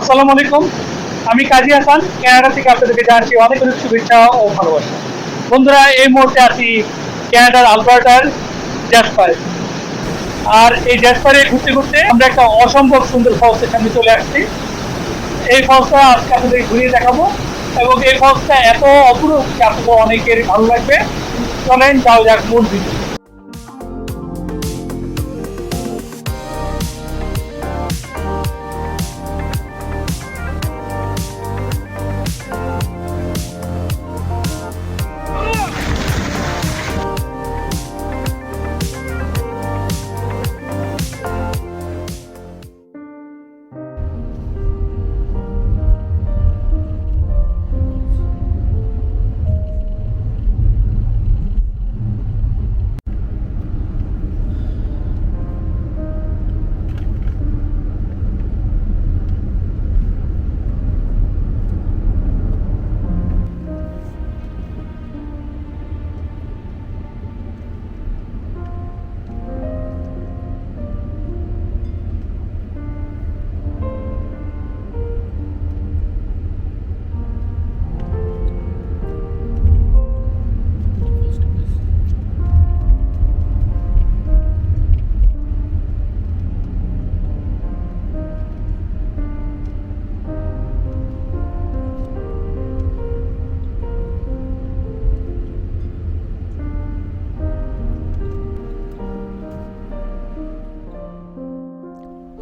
আসসালামু আলাইকুম। আমি কাজী হাসান কানাডা থেকে আপনাদেরকে জানাচ্ছি অনেক অনেক শুভেচ্ছা ও ভালোবাসা। বন্ধুরা, এই মুহূর্তে আছি ক্যানাডার আলবার্টার জ্যাসপারে আর এই জ্যাসপারে ঘুরতে ঘুরতে আমরা একটা অসম্ভব সুন্দর ফলসের সামনে চলে আসছি। এই ফলসটা আজকে আপনাদের ঘুরিয়ে দেখাবো এবং এই ফলসটা এত অপূর্ব যে আপনাদের অনেকের ভালো লাগবে। চলেন যাও যাক মূল ভিডিও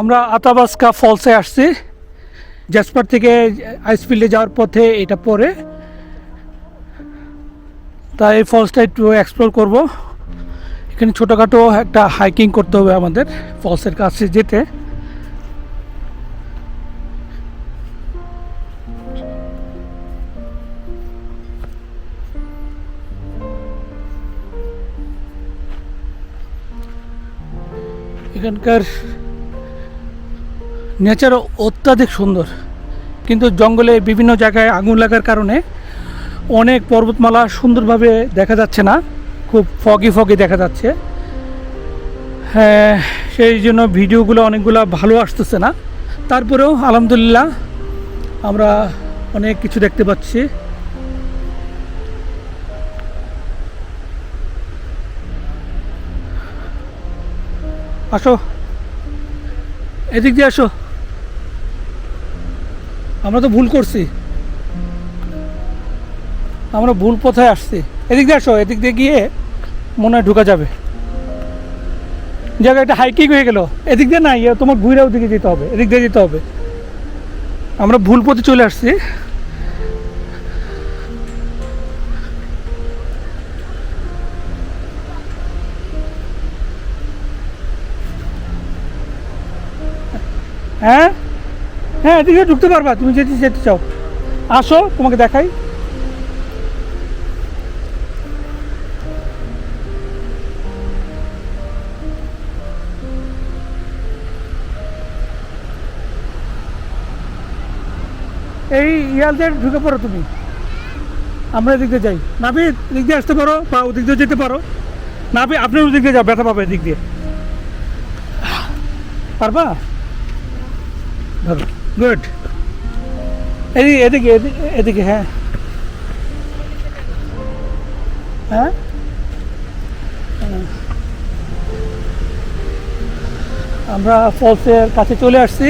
আমরা আতাবাস্কা ফলসে আসছি। জাসপার থেকে আইসফিল্ডে যাওয়ার পথে এটা পরে তাই এই ফলসটা একটু এক্সপ্লোর করব। এখানে ছোটোখাটো একটা হাইকিং করতে হবে আমাদের ফলসের কাছে যেতে। এখানকার নেচার অত্যাধিক সুন্দর। কিন্তু জঙ্গলে বিভিন্ন জায়গায় আগুন লাগার কারণে অনেক পর্বতমালা সুন্দরভাবে দেখা যাচ্ছে না। খুব ফগি ফগি দেখা যাচ্ছে। হ্যাঁ সেই জন্য ভিডিওগুলো অনেকগুলো ভালো আসতেছে না। তারপরেও আলহামদুলিল্লাহ আমরা অনেক কিছু দেখতে পাচ্ছি। আসো। এদিক দিয়ে আসো। আমরা তো ভুল করছি। আমরা ভুল পথে আসছি। এদিক দিয়ে আসো, এদিক দিয়ে গিয়ে মনে হয় ঢুকা যাবে। জায়গা একটা হাইকিং হয়ে গেল। এদিক দিয়ে না ইয়ে তোমার ঘুরে ওদিকে যেতে হবে। এদিক দিয়ে যেতে হবে। আমরা ভুল পথে চলে আসছি। হ্যাঁ? হ্যাঁ এদিকে ঢুকতে পারবা, তুমি যেতে যেতে চাও। আসো, তোমাকে দেখাই। এই ইয়ালদের ঢুকে পড়ো তুমি। আমরা এদিক দিয়ে যাই। নাবি এদিক দিয়ে আসতে পারো, বা ওদিক দিয়ে যেতে পারো। নাবি আপনি ওদিক দিয়ে যাও, ব্যথা পাবে এদিক দিয়ে। পারবা? ধরো। গুড এদিকে এদিকে এদিকে হ্যাঁ হ্যাঁ। আমরা ফলসের কাছে চলে আসছি।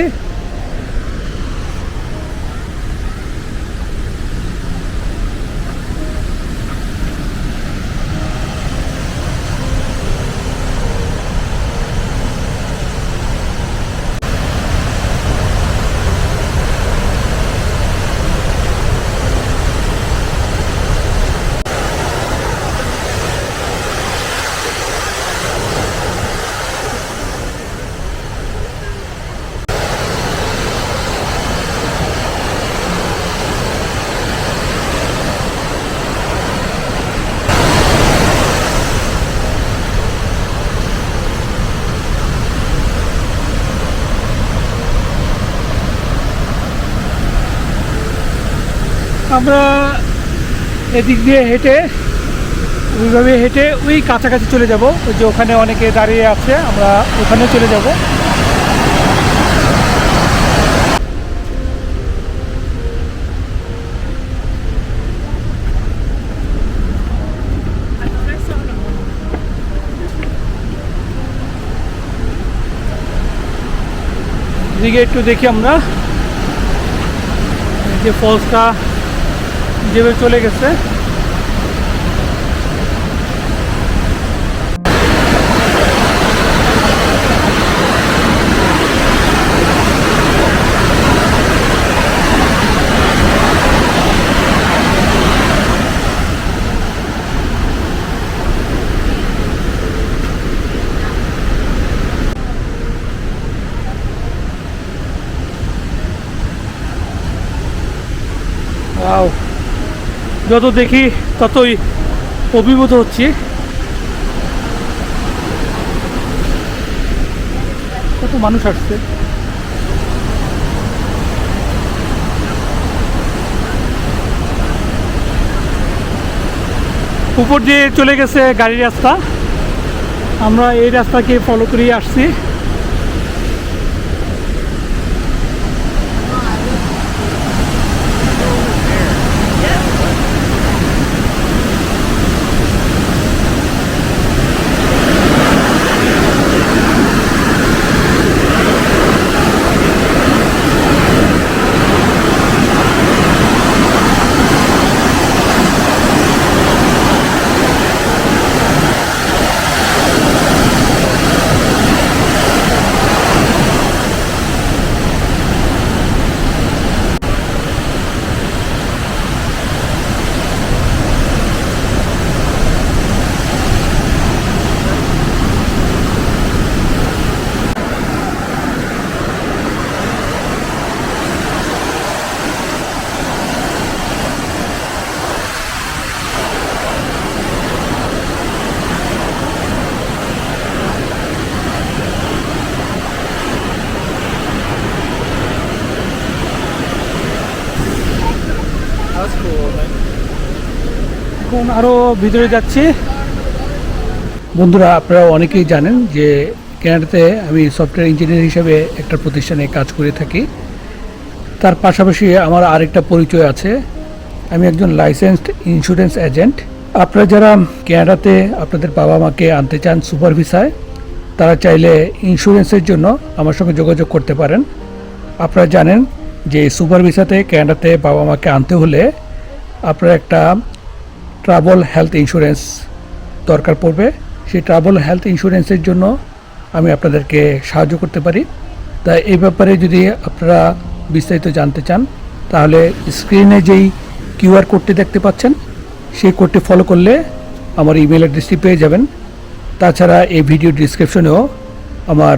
আমরা এদিক দিয়ে হেঁটে, ওইভাবে হেঁটে ওই কাছাকাছি চলে যাব। ওই যে ওখানে অনেকে দাঁড়িয়ে আছে, আমরা ওখানে চলে যাব। দিকে একটু দেখি আমরা। যে ফলসটা যেভাবে চলে গেছে যত দেখি ততই অভিভূত হচ্ছি। কত মানুষ আসছে। উপর দিয়ে চলে গেছে গাড়ির রাস্তা। আমরা এই রাস্তাকে ফলো করেই আসছি। এখন আরও ভিতরে যাচ্ছি। বন্ধুরা, আপনারা অনেকেই জানেন যে ক্যানাডাতে আমি সফটওয়্যার ইঞ্জিনিয়ার হিসেবে একটা প্রতিষ্ঠানে কাজ করে থাকি। তার পাশাপাশি আমার আরেকটা পরিচয় আছে। আমি একজন লাইসেন্সড ইন্স্যুরেন্স এজেন্ট আপনারা যারা ক্যানাডাতে আপনাদের বাবা মাকে আনতে চান সুপার ভিসায় তারা চাইলে ইন্স্যুরেন্সের জন্য আমার সঙ্গে যোগাযোগ করতে পারেন। আপনারা জানেন যে সুপার ভিসাতে ক্যানাডাতে বাবা মাকে আনতে হলে আপনারা একটা ট্রাভেল হেলথ ইন্স্যুরেন্স দরকার পড়বে। সেই ট্রাভেল হেলথ ইন্স্যুরেন্সের জন্য আমি আপনাদেরকে সাহায্য করতে পারি। তাই এই ব্যাপারে যদি আপনারা বিস্তারিত জানতে চান, তাহলে স্ক্রিনে যেই কিউআর কোডটি দেখতে পাচ্ছেন, সেই কোডটি ফলো করলে আমার ইমেল অ্যাড্রেসটি পেয়ে যাবেন। তাছাড়া এই ভিডিও ডিসক্রিপশনেও আমার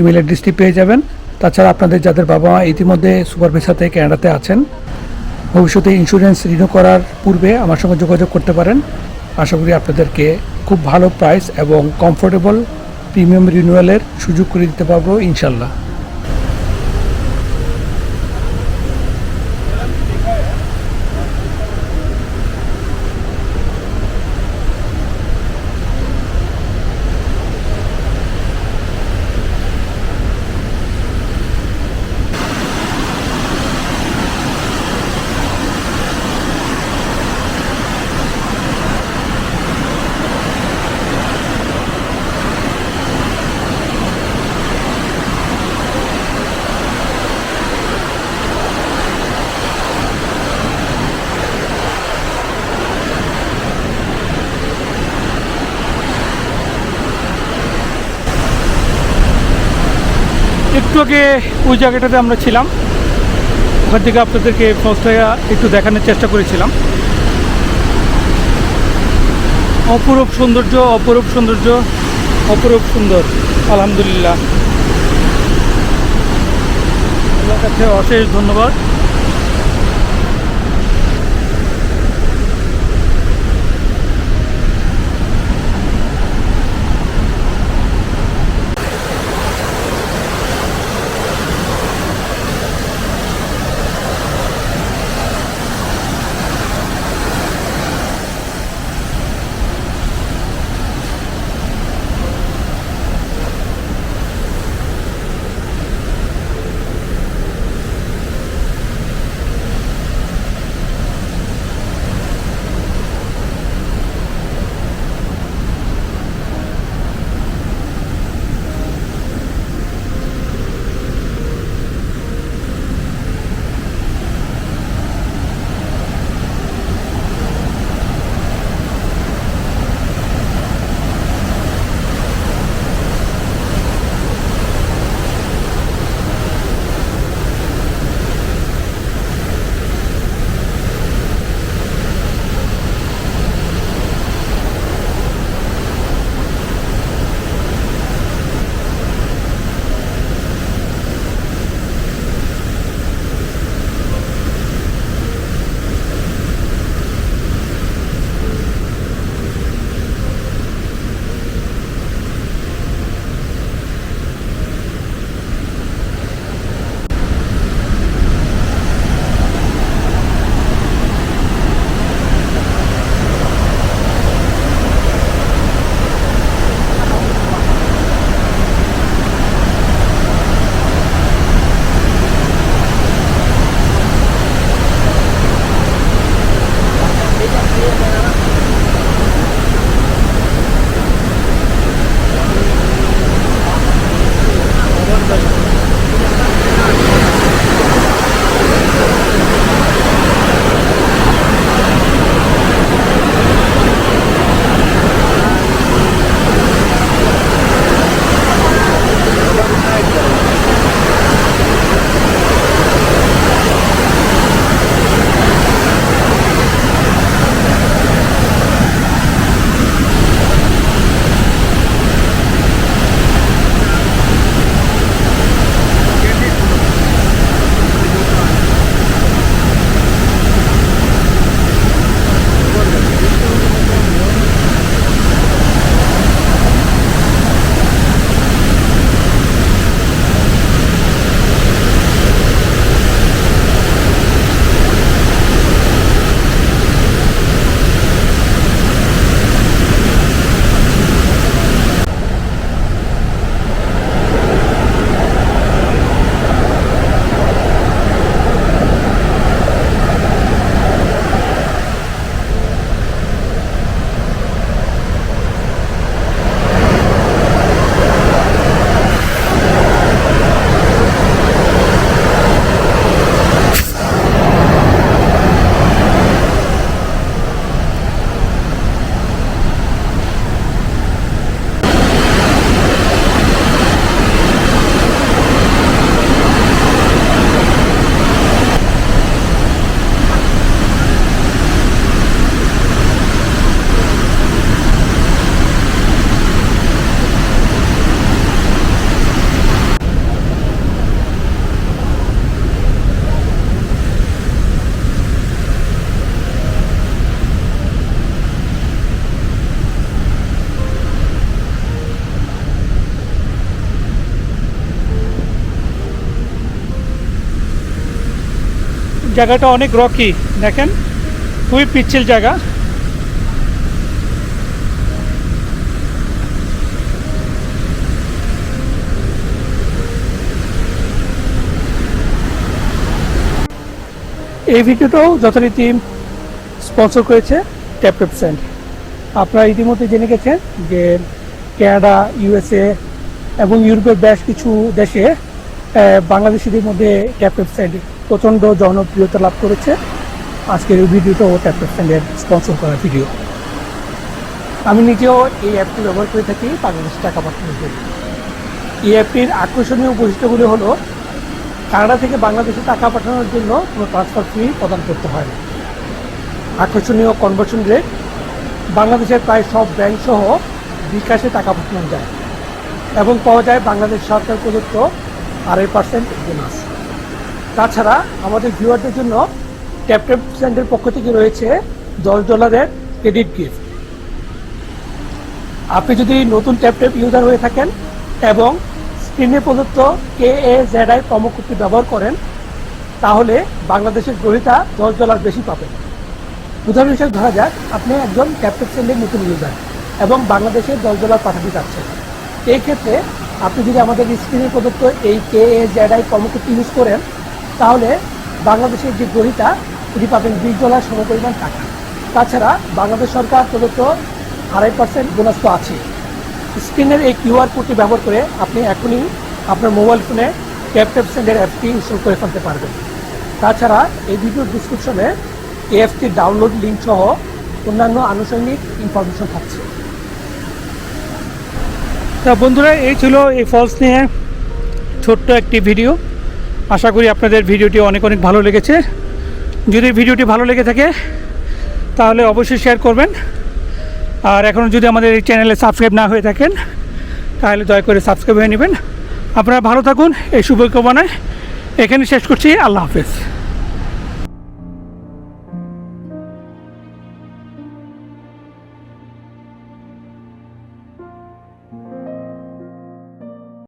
ইমেল অ্যাড্রেসটি পেয়ে যাবেন। তাছাড়া আপনাদের যাদের বাবা মা ইতিমধ্যে সুপার ভিসাতে ক্যানাডাতে আছেন ভবিষ্যতে ইন্স্যুরেন্স রিনিউ করার পূর্বে আমার সঙ্গে যোগাযোগ করতে পারেন। আশা করি আপনাদেরকে খুব ভালো প্রাইস এবং কমফোর্টেবল প্রিমিয়াম রিনিউয়ালের সুযোগ করে দিতে পারব ইনশাল্লাহ একটু আগে ওই জায়গাটাতে আমরা ছিলাম। ওখান থেকে আপনাদেরকে পৌঁছায়া একটু দেখানোর চেষ্টা করেছিলাম। অপরূপ সৌন্দর্য অপরূপ সৌন্দর্য, অপরূপ সুন্দর, আলহামদুলিল্লাহ। আপনার কাছে অশেষ ধন্যবাদ। জায়গাটা অনেক রকি, দেখেন? খুবই পিচ্ছিল জায়গা। এই ভিডিওটাও যথারীতি স্পন্সর করেছে ট্যাপ সেন্ট আপনারা ইতিমধ্যে জেনে গেছেন যে কানাডা ইউএসএ এবং ইউরোপের বেশ কিছু দেশে বাংলাদেশিদের মধ্যে ট্যাপ সেন্ট প্রচণ্ড জনপ্রিয়তা লাভ করেছে। আজকের এই ভিডিওটাও ট্যাপ ট্যাপ সেন্টের স্পন্সর করা ভিডিও আমি নিজেও এই অ্যাপটি ব্যবহার করে থাকি, বাংলাদেশে টাকা পাঠানোর জন্য। এই অ্যাপটির আকর্ষণীয় বৈশিষ্ট্যগুলি হলো, কানাডা থেকে বাংলাদেশে টাকা পাঠানোর জন্য কোনো ট্রান্সফার ফি প্রদান করতে হয় না। আকর্ষণীয় কনভার্সন রেট বাংলাদেশের প্রায় সব ব্যাংক সহ বিকাশে টাকা পাঠানো যায়। এবং পাওয়া যায় বাংলাদেশ সরকার প্রদত্ত আড়াই পার্সেন্ট বোনাস তাছাড়া আমাদের ভিউয়ারদের জন্য ট্যাপ ট্যাপ সেন্টের পক্ষ থেকে রয়েছে দশ ডলারের ক্রেডিট গিফট আপনি যদি নতুন ট্যাপ ট্যাপ ইউজার হয়ে থাকেন এবং স্ক্রিনে প্রদত্ত কে এ জেড আই প্রমোকোডটি ব্যবহার করেন, তাহলে বাংলাদেশের গ্রহিতা দশ ডলার বেশি পাবেন। উদাহরণ হিসেবে ধরা যাক, আপনি একজন ট্যাপটপ সেন্ডের নতুন ইউজার এবং বাংলাদেশে দশ ডলার পাঠাতে চাচ্ছেন। এই ক্ষেত্রে আপনি যদি আমাদের স্ক্রিনে প্রদত্ত এই কে এ জেড আই প্রমোকোডটি ইউজ করেন, তাহলে বাংলাদেশের যে গ্রহিতা তিনি পাবেন বিশ ডলার সমপরিমাণ টাকা। তাছাড়া বাংলাদেশ সরকার প্রদত্ত আড়াই পার্সেন্ট বোনাস তো আছে। স্ক্রিনের এই কিউআর কোডটি ব্যবহার করে আপনি এখনই আপনার মোবাইল ফোনে ট্যাপ ট্যাপ সেন্ডের অ্যাপটি ইনস্টল করে ফেলতে পারবেন। তাছাড়া এই ভিডিওর ডিসক্রিপশনে এ এএফটির ডাউনলোড লিঙ্ক সহ অন্যান্য আনুষঙ্গিক ইনফরমেশন থাকছে। তা বন্ধুরা, এই ছিল এই ফলস নিয়ে ছোট্ট একটি ভিডিও। আশা করি আপনাদের ভিডিওটি অনেক অনেক ভালো লেগেছে। যদি ভিডিওটি ভালো লেগে থাকে, তাহলে অবশ্যই শেয়ার করবেন। আর এখনও যদি আমাদের এই চ্যানেলে সাবস্ক্রাইব না হয়ে থাকেন, তাহলে দয়া করে সাবস্ক্রাইব হয়ে নেবেন। আপনারা ভালো থাকুন, এই শুভকামনায়। এখানে শেষ করছি, আল্লাহ হাফেজ।